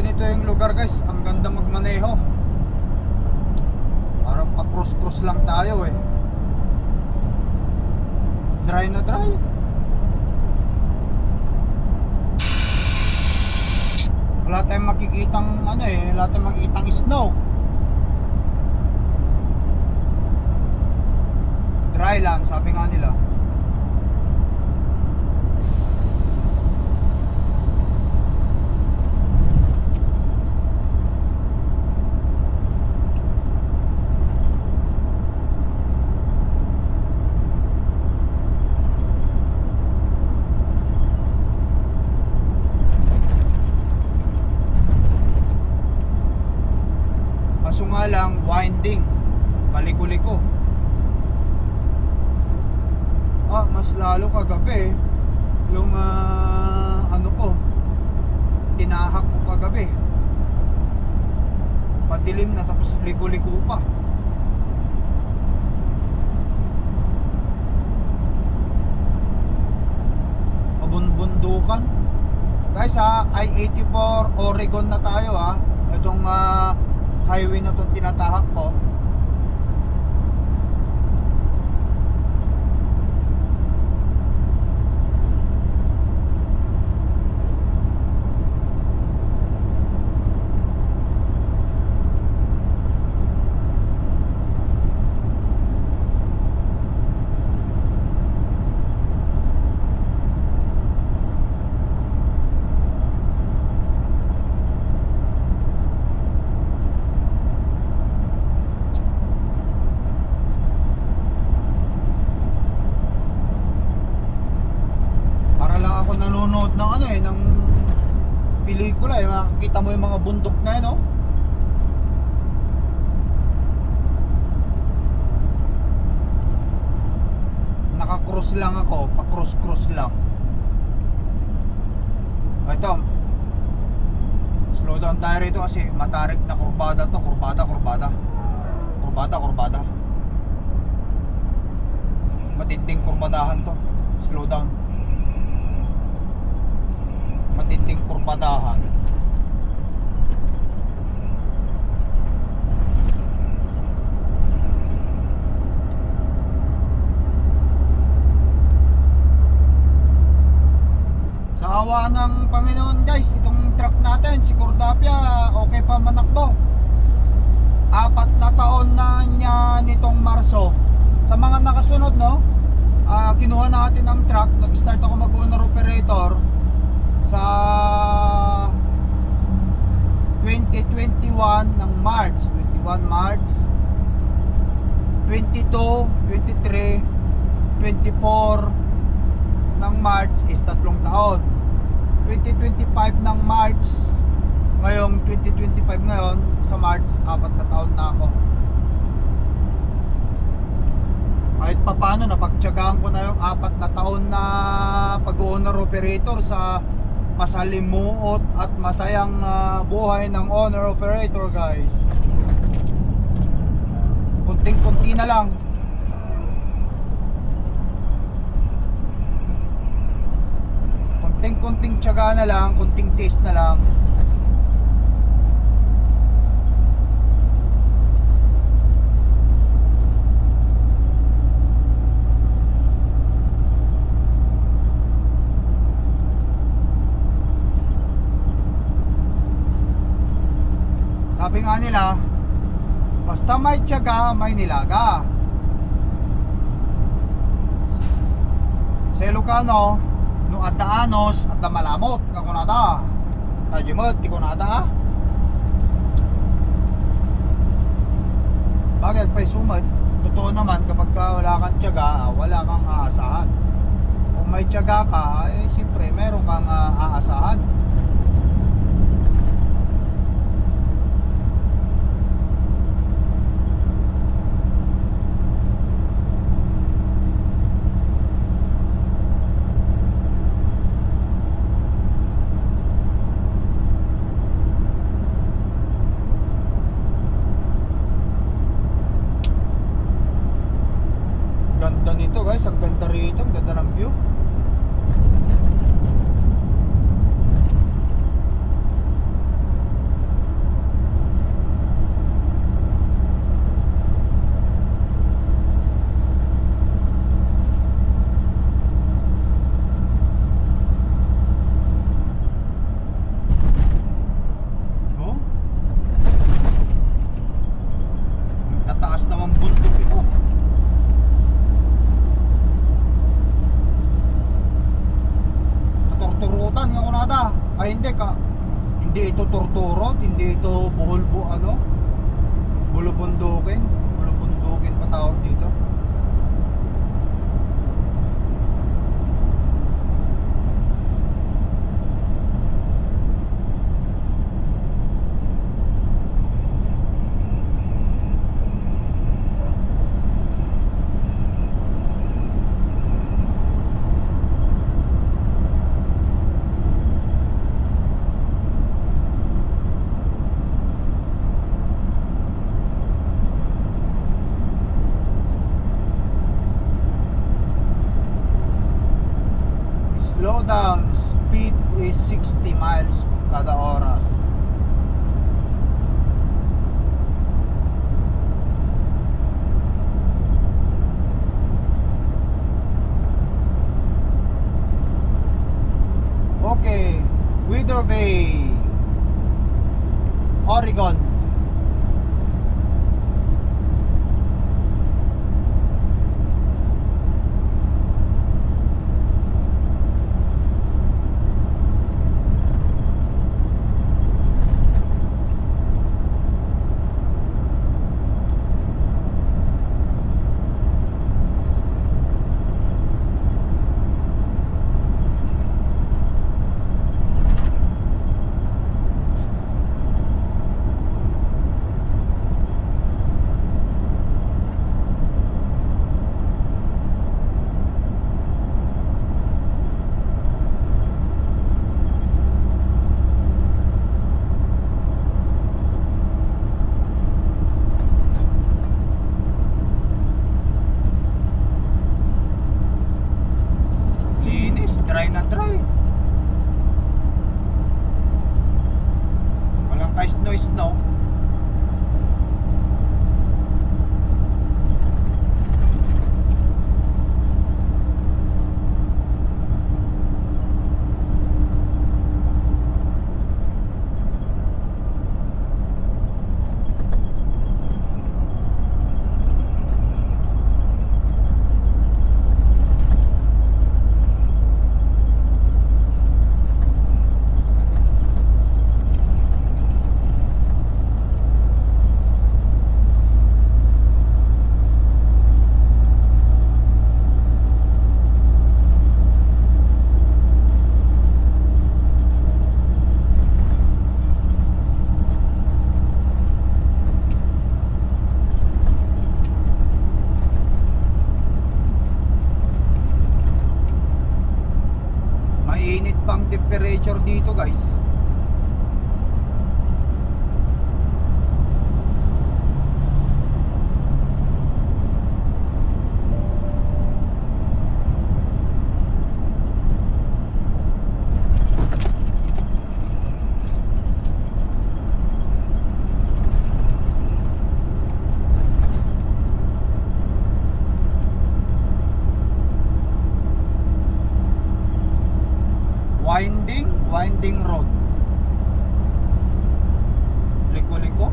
ganito yung lugar guys, ang ganda magmaneho. Parang pa cross cross lang tayo eh. Dry na dry. Wala tayong makikitang ano eh, wala tayong makikitang snow. Dry lang, sabi nga nila. Kaso nga lang, winding. Paliko-liko. Ah, mas lalo kagabi. Yung ah, ano ko, tinahak ko kagabi. Madilim na tapos liko-liko pa. Mabunbundukan. Guys ha, I-84 Oregon na tayo ha. Highway na itong tinatahak ko. Para lang ako nanonood ng ano eh, ng pelikula eh. Makikita mo yung mga bundok na yun, oh. Naka-cross lang ako, pa-cross-cross lang. Ito. Slow down tayo rito kasi matarik na kurbada to, kurbada, kurbada. Kurbada, kurbada. Matinding kurbadahan to. Slow down matinding kurbadahan. Awa ng Panginoon guys, itong truck natin, si Cordapia, okay pa manakbo. Apat na taon na niya nitong Marso. Sa mga nakasunod, no? ah, kinuha natin ang truck, nag-start ako mag-owner operator sa 2021 ng March 21 March 22 23 24 ng March is tatlong taon 2025 ng March. Ngayong 2025 ngayon sa March apat na taon na ako. Kahit pa paano napagtyagaan ko na yung apat na taon na pag-owner operator sa masalimuot at masayang ah, buhay ng owner operator guys. Kunting kunti na lang kunting tiyaga na lang kunting taste na lang Sabi nga nila, basta may tiyaga, may nilaga. Sa Ilocano, no adda anos, adda malamot, nga kunada. Tajimot, di kunada. Bagay, pa'y sumad. Totoo naman, kapag ka wala kang tiyaga, ah, wala kang aasahan. Kung may tiyaga ka, eh siyempre, meron kang ah, aasahan. Ganda nito guys, ang ganda rito, ang ganda ng view. tupi ko. Torturutan nga kunada. Ay hindi ka. Hindi ito torturot, hindi ito buhol bu ano. Bulubundukin. Bulubundukin pa tawag dito. Slow down, speed is 60 miles kada oras. Okay, Wither Bay, Oregon. Linis, dry na dry. Kahit noise no. Mainit pang temperature dito guys. Winding, road. Liko-liko.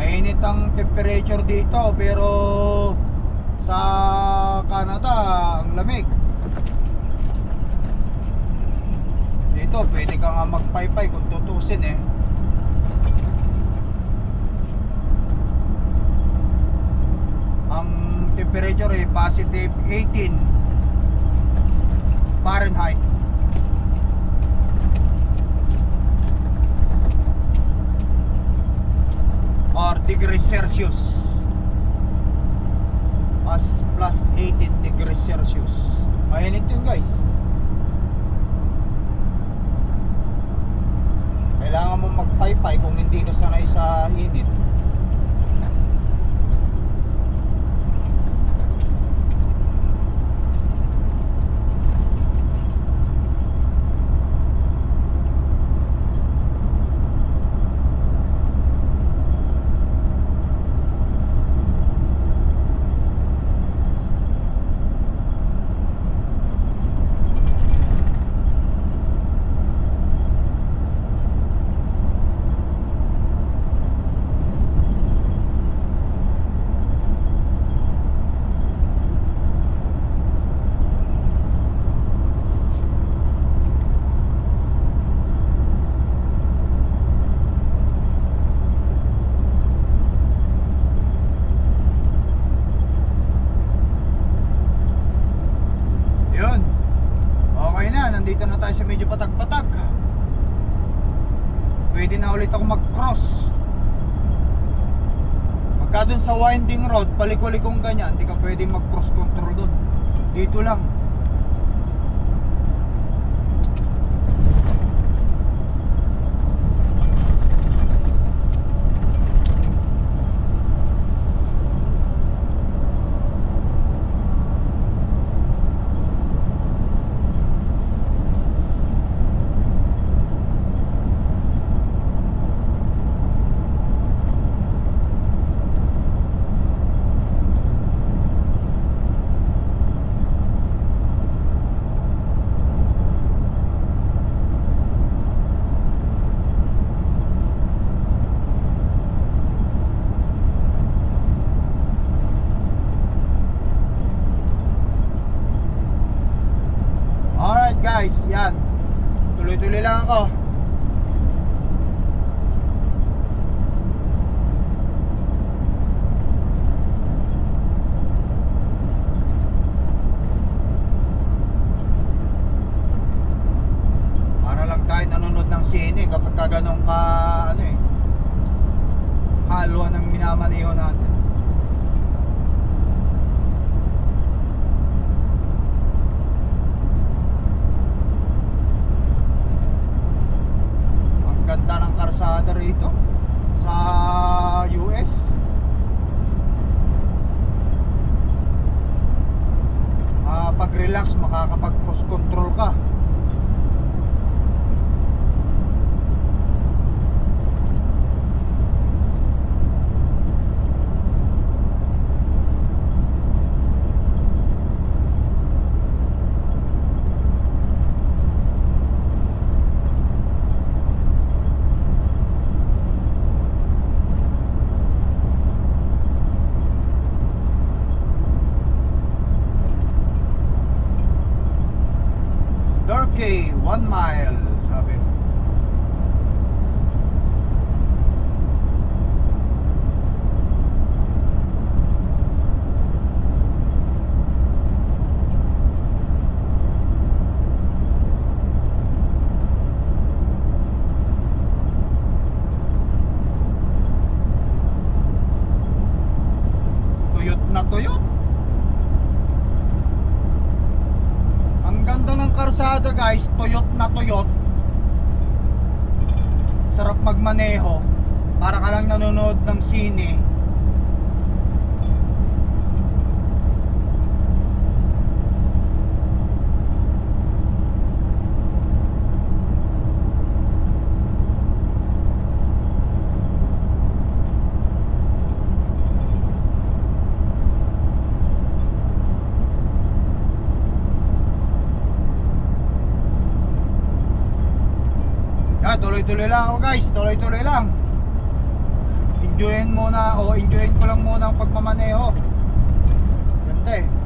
Mainit ang temperature dito pero sa Canada ang lamig. Dito pwede ka nga magpaypay kung tutusin eh. Ang temperature ay positive 18 Fahrenheit. Or degrees Celsius. Plus plus 18 degrees Celsius. Mainit yun guys. Kailangan mo magpaypay kung hindi ka sanay sa init. Yun. Okay na, nandito na tayo sa medyo patag-patag. Pwede na ulit ako mag-cross. Pagka dun sa winding road, palikulikong ganyan, hindi ka pwede mag-cross control dun. Dito lang. Tuloy-tuloy lang ako. Para lang tayo nanonood ng sine kapag ka ganun ka, ano eh, kalwa ng minamaneho natin. Ang ganda ng karsada rito sa US. Ah, pag relax makakapag cross control ka. Dorkey, one mile, sabi. Tuyot na tuyot. Ang ganda ng karsada guys, tuyot. Sarap magmaneho. Para ka lang nanonood ng sine. Tuloy-tuloy lang ako guys, tuloy-tuloy lang. Enjoyin muna o enjoyin ko lang muna ang pagmamaneho. Ganda eh.